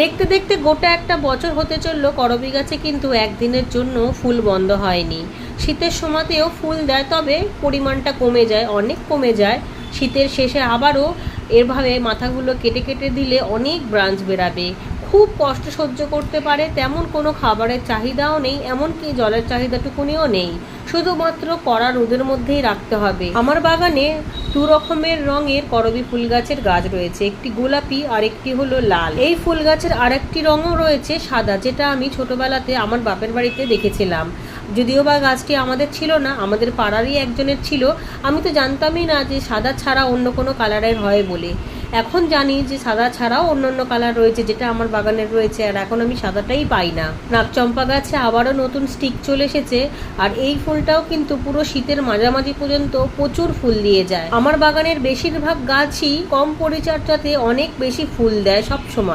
দেখতে দেখতে গোটা একটা বছর হতে চলল, করবি গাছে কিন্তু একদিনের জন্য ফুল বন্ধ হয়নি। শীতের সময়তেও ফুল দেয়, তবে পরিমাণটা কমে যায়, অনেক কমে যায়। শীতের শেষে আবারও এভাবে মাথাগুলো কেটে কেটে দিলে অনেক ব্রাঞ্চ বেরাবে। খুব কষ্ট সহ্য করতে পারে, তেমন কোনো খাবারের চাহিদাও নেই, এমনকি জলের চাহিদাটুকুনিও নেই। শুধুমাত্র কড়া রোদের মধ্যেই রাখতে হবে। আমার বাগানে দু রকমের রঙের করবি ফুল গাছের গাছ রয়েছে, একটি গোলাপি আর একটি হলো লাল। এই ফুল গাছের আরেকটি রঙও রয়েছে সাদা, যেটা আমি ছোটবেলাতে আমার বাপের বাড়িতে দেখেছিলাম। যদিও বা গাছটি আমাদের ছিল না, আমাদের পাড়ারই একজনের ছিল, আমি তো জানতামই না যে সাদা ছাড়া অন্য কোনো কালারের হয় বলে। এখন জানি যে সাদা ছাড়াও অন্য অন্য কালার রয়েছে, যেটা আমার বাগানের রয়েছে, আর এখন আমি সাদাটাই পাই না। নাকচম্পা গাছে আবারও নতুন স্টিক চলে এসেছে, আর এই ফুলটাও কিন্তু পুরো শীতের মাঝামাঝি পর্যন্ত প্রচুর ফুল দিয়ে যায়। আমার বাগানের বেশিরভাগ গাছই কম পরিচর্যাতে অনেক বেশি ফুল দেয় সব সময়